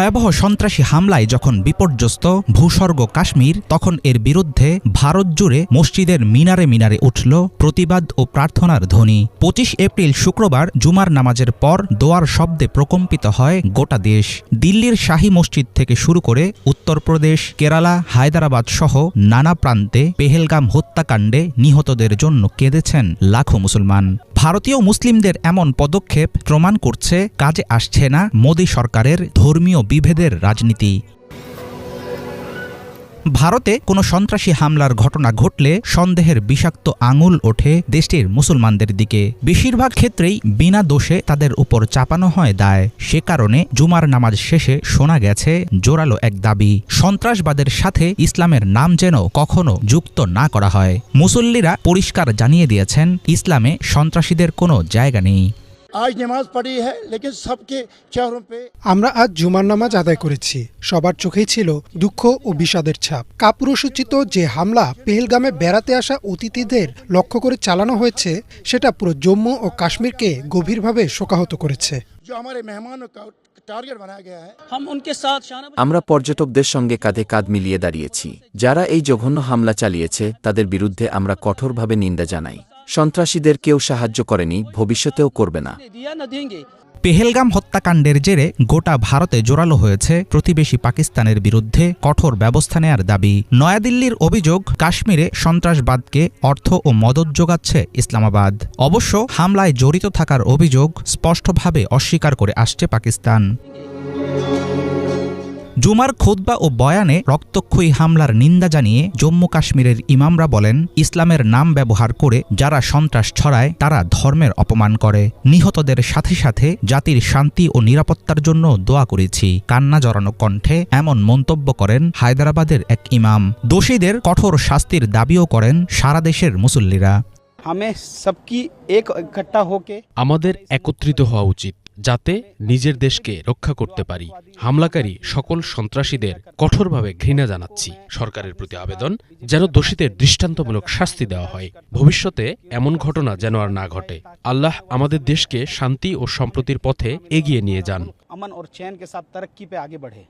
ভয়াবহ সন্ত্রাসী হামলায় যখন বিপর্যস্ত ভূস্বর্গ কাশ্মীর, তখন এর বিরুদ্ধে ভারত জুড়ে মসজিদের মিনারে মিনারে উঠল প্রতিবাদ ও প্রার্থনার ধ্বনি। পঁচিশ এপ্রিল শুক্রবার জুমার নামাজের পর দোয়ার শব্দে প্রকম্পিত হয় গোটা দেশ। দিল্লির শাহী মসজিদ থেকে শুরু করে উত্তরপ্রদেশ, কেরালা, হায়দ্রাবাদ সহ নানা প্রান্তে পেহেলগাম হত্যাকাণ্ডে নিহতদের জন্য কেঁদেছেন লাখো মুসলমান। ভারতীয় মুসলিমদের এমন পদক্ষেপ প্রমাণ করছে কাজে আসছে না মোদী সরকারের ধর্মীয় বিভেদের রাজনীতি। ভারতে কোনো সন্ত্রাসী হামলার ঘটনা ঘটলে সন্দেহের বিষাক্ত আঙুল ওঠে দেশটির মুসলমানদের দিকে। বেশিরভাগ ক্ষেত্রেই বিনা দোষে তাদের উপর চাপানো হয় দায়। সে কারণে জুমার নামাজ শেষে শোনা গেছে জোরালো এক দাবি, সন্ত্রাসবাদের সাথে ইসলামের নাম যেন কখনো যুক্ত না করা হয়। মুসল্লিরা পরিষ্কার জানিয়ে দিয়েছেন, ইসলামে সন্ত্রাসীদের কোনো জায়গা নেই। আজ নামাজ পড়ি হ্যাঁ লেকিন সবকে চেহারোं পে আমরা আজ জুমার নামাজ আদায় করেছি। সবার চোখেই ছিল দুঃখ ও বিষাদের ছাপ। কাপুরসূচিত যে হামলা পেহেলগামে বেড়াতে আসা অতিথিদের লক্ষ্য করে চালানো হয়েছে সেটা পুরো জম্মু ও কাশ্মীরকে গভীরভাবে শোকাহত করেছে। আমরা পর্যটকদের সঙ্গে কাঁধে কাঁধ মিলিয়ে দাঁড়িয়েছি। যারা এই জঘন্য হামলা চালিয়েছে তাদের বিরুদ্ধে আমরা কঠোরভাবে নিন্দা জানাই। সন্ত্রাসীদের কেউ সাহায্য করেনি, ভবিষ্যতেও করবে না। পেহেলগাম হত্যাকাণ্ডের জেরে গোটা ভারতে জোরালো হয়েছে প্রতিবেশী পাকিস্তানের বিরুদ্ধে কঠোর ব্যবস্থা নেয়ার দাবি। নয়াদিল্লির অভিযোগ, কাশ্মীরে সন্ত্রাসবাদকে অর্থ ও মদত যোগাচ্ছে ইসলামাবাদ। অবশ্য হামলায় জড়িত থাকার অভিযোগ স্পষ্টভাবে অস্বীকার করে আসছে পাকিস্তান। জুমার খোদবা ও বয়ানে রক্তক্ষয়ী হামলার নিন্দা জানিয়ে জম্মু কাশ্মীরের ইমামরা বলেন ইসলামের নাম ব্যবহার করে যারা সন্ত্রাস ছড়ায় তারা ধর্মের অপমান করে। নিহতদের সাথে সাথে জাতির শান্তি ও নিরাপত্তার জন্য দোয়া করেছি। কান্না জড়ানো কণ্ঠে এমন মন্তব্য করেন হায়দরাবাদের এক ইমাম। দোষীদের কঠোর শাস্তির দাবিও করেন সারা দেশের মুসল্লিরা। আমাদের একত্রিত হওয়া উচিত। যাতে নিজের দেশকে রক্ষা করতে পারি। হামলাকারী সকল সন্ত্রাসীদের কঠোরভাবে ঘৃণা জানাচ্ছি। সরকারের প্রতি আবেদন, যেন দোষীদের দৃষ্টান্তমূলক শাস্তি দেওয়া হয়। ভবিষ্যতে এমন ঘটনা যেন আর না ঘটে। আল্লাহ আমাদের দেশকে শান্তি ও সম্প্রতির পথে এগিয়ে নিয়ে যান। আমান ওর চ্যান পে আগে বড়ে।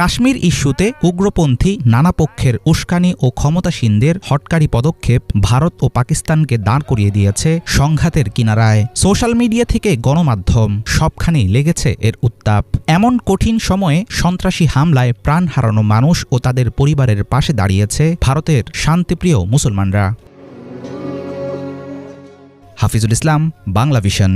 কাশ্মীর ইস্যুতে উগ্রপন্থী নানা পক্ষের উস্কানি ও ক্ষমতাসীনদের হটকারী পদক্ষেপ ভারত ও পাকিস্তানকে দাঁড় করিয়ে দিয়েছে সংঘাতের কিনারায়। সোশ্যাল মিডিয়া থেকে গণমাধ্যম সবখানেই লেগেছে এর উত্তাপ। এমন কঠিন সময়ে সন্ত্রাসী হামলায় প্রাণ হারানো মানুষ ও তাদের পরিবারের পাশে দাঁড়িয়েছে ভারতের শান্তিপ্রিয় মুসলমানরা। হাফিজুল ইসলাম, বাংলা ভিশন।